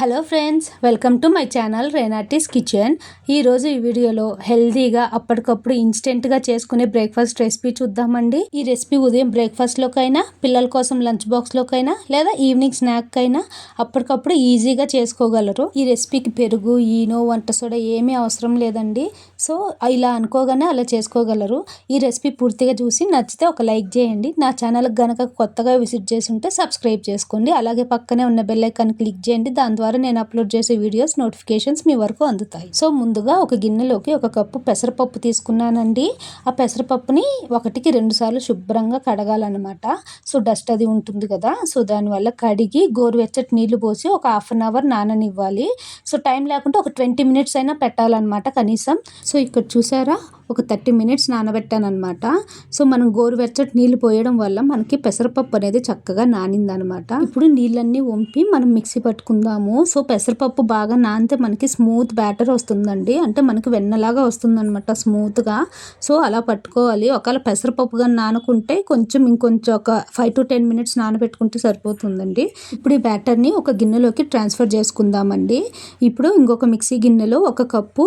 Hello friends welcome to my channel Renati's kitchen. ఈరోజు ఈ వీడియోలో హెల్తీగా అప్పటికప్పుడు ఇన్స్టెంట్గా చేసుకునే బ్రేక్ఫాస్ట్ రెసిపీ చూద్దామండి. ఈ రెసిపీ ఉదయం బ్రేక్ఫాస్ట్లోకైనా పిల్లల కోసం లంచ్ బాక్స్లోకైనా లేదా ఈవినింగ్ స్నాక్ అయినా అప్పటికప్పుడు ఈజీగా చేసుకోగలరు. ఈ రెసిపీకి పెరుగు ఈనో వంట సోడా ఏమీ అవసరం లేదండి. సో ఇలా అనుకోగానే అలా చేసుకోగలరు. ఈ రెసిపీ పూర్తిగా చూసి నచ్చితే ఒక లైక్ చేయండి. నా ఛానల్కి గనక కొత్తగా విజిట్ చేసి ఉంటే సబ్స్క్రైబ్ చేసుకోండి. అలాగే పక్కనే ఉన్న బెల్ ఐకాన్ క్లిక్ చేయండి. దాని ద్వారా నేను అప్లోడ్ చేసే వీడియోస్ నోటిఫికేషన్స్ మీ వరకు అందుతాయి. సో ముందుగా ఒక గిన్నెలోకి ఒక కప్పు పెసరపప్పు తీసుకున్నానండి. ఆ పెసరపప్పుని ఒకటికి రెండు సార్లు శుభ్రంగా కడగాలన్నమాట. సో డస్ట్ అది ఉంటుంది కదా. సో దానివల్ల కడిగి గోరువెచ్చటి నీళ్ళు పోసి ఒక హాఫ్ అన్ అవర్ నాననివ్వాలి. సో టైం లేకుండా ఒక ట్వంటీ మినిట్స్ అయినా పెట్టాలన్నమాట కనీసం. సో ఇక్కడ చూసారా? ఒక థర్టీ మినిట్స్ నానబెట్టాను అనమాట సో మనం గోరువెచ్చటి నీళ్ళు పోయడం వల్ల మనకి పెసరపప్పు అనేది చక్కగా నానిందనమాట ఇప్పుడు నీళ్ళన్నీ వంపి మనం మిక్సీ పట్టుకుందాము. సో పెసరపప్పు బాగా నానితే మనకి స్మూత్ బ్యాటర్ వస్తుందండి. అంటే మనకి వెన్నలాగా వస్తుందన్నమాట స్మూత్గా. సో అలా పట్టుకోవాలి. ఒకవేళ పెసరపప్పుగా నానుకుంటే కొంచెం ఇంకొంచెం ఒక ఫైవ్ టు టెన్ మినిట్స్ నానబెట్టుకుంటే సరిపోతుందండి. ఇప్పుడు ఈ బ్యాటర్ని ఒక గిన్నెలోకి ట్రాన్స్ఫర్ చేసుకుందామండి. ఇప్పుడు ఇంకొక మిక్సీ గిన్నెలో ఒక కప్పు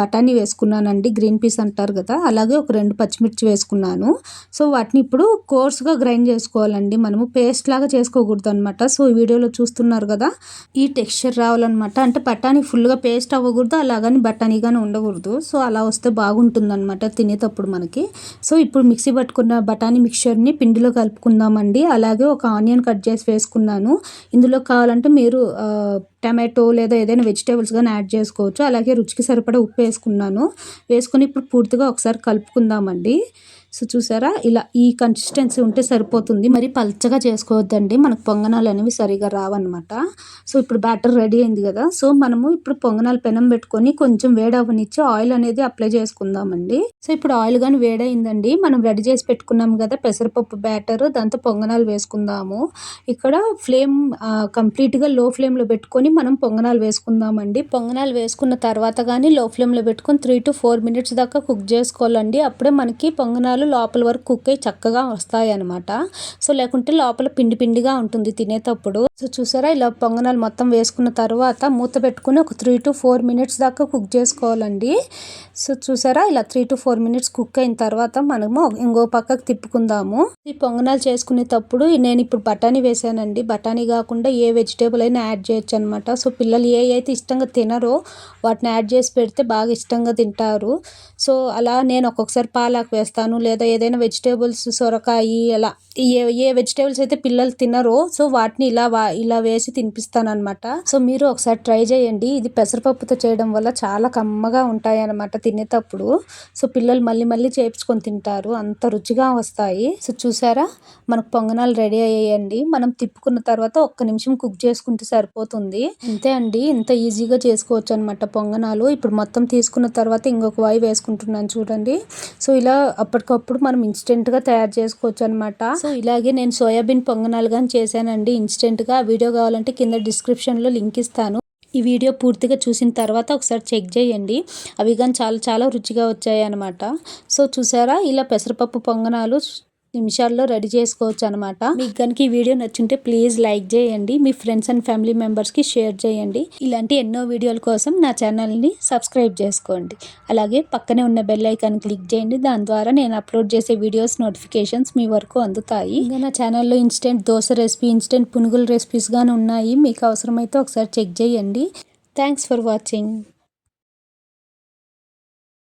బఠానీ వేసుకున్నానండి. గ్రీన్ పీస్ అంటారు కదా అలాగే ఒక రెండు పచ్చిమిర్చి వేసుకున్నాను. సో వాటిని ఇప్పుడు కోర్స్గా గ్రైండ్ చేసుకోవాలండి. మనము పేస్ట్ లాగా చేసుకోకూడదు అనమాట సో ఈ వీడియోలో చూస్తున్నారు కదా ఈ టెక్స్చర్ రావాలన్నమాట. అంటే బఠానీ ఫుల్గా పేస్ట్ అవ్వకూడదు అలాగని బఠానీగానే ఉండకూడదు. సో అలా వస్తే బాగుంటుందన్నమాట తినేటప్పుడు మనకి. సో ఇప్పుడు మిక్సీ పట్టుకున్న బఠానీ మిక్చర్ని పిండిలో కలుపుకుందామండి. అలాగే ఒక ఆనియన్ కట్ చేసి వేసుకున్నాను. ఇందులో కావాలంటే మీరు టమాటో లేదా ఏదైనా వెజిటేబుల్స్ కానీ యాడ్ చేసుకోవచ్చు. అలాగే రుచికి సరిపడా ఉప్పు వేసుకున్నాను. వేసుకొని ఇప్పుడు పూర్తిగా ఒకసారి కలుపుకుందామండి. సో చూసారా? ఇలా ఈ కన్సిస్టెన్సీ ఉంటే సరిపోతుంది. మరి పల్చగా చేసుకోవద్దండి. మనకు పొంగనాలు అనేవి సరిగా రావన్నమాట. సో ఇప్పుడు బ్యాటర్ రెడీ అయింది కదా? సో మనము ఇప్పుడు పొంగనాలు పెనం పెట్టుకొని కొంచెం వేడవనిచ్చి ఆయిల్ అనేది అప్లై చేసుకుందామండి. సో ఇప్పుడు ఆయిల్ కానీ వేడైందండి మనం రెడీ చేసి పెట్టుకున్నాం కదా? పెసరపప్పు బ్యాటర్ దాంతో పొంగనాలు వేసుకుందాము. ఇక్కడ ఫ్లేమ్ కంప్లీట్గా లో ఫ్లేమ్లో పెట్టుకొని మనం పొంగనాలు వేసుకుందామండి. పొంగనాలు వేసుకున్న తర్వాత కానీ లో ఫ్లేమ్లో పెట్టుకొని త్రీ టు ఫోర్ మినిట్స్ దాకా కుక్ చేసుకోవాలండి. అప్పుడే మనకి పొంగనాలు లోపల వరకు కుక్ అయ్యి చక్కగా వస్తాయి అనమాట సో లేకుంటే లోపల పిండి పిండిగా ఉంటుంది తినేటప్పుడు. సో చూసారా ఇలా పొంగనాలు మొత్తం వేసుకున్న తర్వాత మూత పెట్టుకుని ఒక త్రీ టు ఫోర్ మినిట్స్ దాకా కుక్ చేసుకోవాలండి. సో చూసారా ఇలా three to four minutes cook అయిన తర్వాత మనము ఇంకో పక్కకు తిప్పుకుందాము. ఈ పొంగనాలు చేసుకునేటప్పుడు నేను ఇప్పుడు బఠానీ వేసానండి. బఠానీ కాకుండా ఏ వెజిటేబుల్ అయినా యాడ్ చేయొచ్చు అనమాట సో పిల్లలు ఏ అయితే ఇష్టంగా తినరో వాటిని యాడ్ చేసి పెడితే బాగా ఇష్టంగా తింటారు. సో అలా నేను ఒక్కొక్కసారి పాలాకు వేస్తాను. లేదా లేదా ఏదైనా వెజిటేబుల్స్ సొరకాయ అలా ఏ ఏ వెజిటేబుల్స్ అయితే పిల్లలు తినరో సో వాటిని ఇలా వా ఇలా వేసి తినిపిస్తాను అనమాట సో మీరు ఒకసారి ట్రై చేయండి. ఇది పెసరపప్పుతో చేయడం వల్ల చాలా కమ్మగా ఉంటాయి అనమాట తినేటప్పుడు. సో పిల్లలు మళ్ళీ మళ్ళీ చేపించుకొని తింటారు. అంత రుచిగా వస్తాయి. సో చూసారా? మనకు పొంగనాలు రెడీ అయ్యాయండి. మనం తిప్పుకున్న తర్వాత ఒక్క నిమిషం కుక్ చేసుకుంటే సరిపోతుంది. అంతే అండి. ఇంత ఈజీగా చేసుకోవచ్చు అనమాట పొంగనాలు. ఇప్పుడు మొత్తం తీసుకున్న తర్వాత ఇంకొక వాయి వేసుకుంటున్నాను చూడండి. సో ఇలా అప్పటికప్పుడు మనం ఇన్స్టెంట్గా తయారు చేసుకోవచ్చు అనమాట సో ఇలాగే నేను సోయాబీన్ పొంగనాలు కానీ చేశానండి. ఇన్స్టెంట్గా వీడియో కావాలంటే కింద డిస్క్రిప్షన్లో లింక్ ఇస్తాను. ఈ వీడియో పూర్తిగా చూసిన తర్వాత ఒకసారి చెక్ చేయండి. అవి కానీ చాలా చాలా రుచిగా వచ్చాయి అనమాట సో చూసారా? ఇలా పెసరపప్పు పొంగనాలు నిమిషాల్లో రెడీ చేసుకోవచ్చు అనమాట మీకు కనుక ఈ వీడియో నచ్చుంటే ప్లీజ్ లైక్ చేయండి. మీ ఫ్రెండ్స్ అండ్ ఫ్యామిలీ మెంబర్స్కి షేర్ చేయండి. ఇలాంటి ఎన్నో వీడియోల కోసం నా ఛానల్ని సబ్స్క్రైబ్ చేసుకోండి. అలాగే పక్కనే ఉన్న బెల్ ఐకాన్ క్లిక్ చేయండి. దాని ద్వారా నేను అప్లోడ్ చేసే వీడియోస్ నోటిఫికేషన్స్ మీ వరకు అందుతాయి. ఇంకా నా ఛానల్లో ఇన్స్టెంట్ దోశ రెసిపీ ఇన్స్టెంట్ పునుగుల రెసిపీస్ కానీ ఉన్నాయి. మీకు అవసరమైతే ఒకసారి చెక్ చేయండి. Thanks for watching.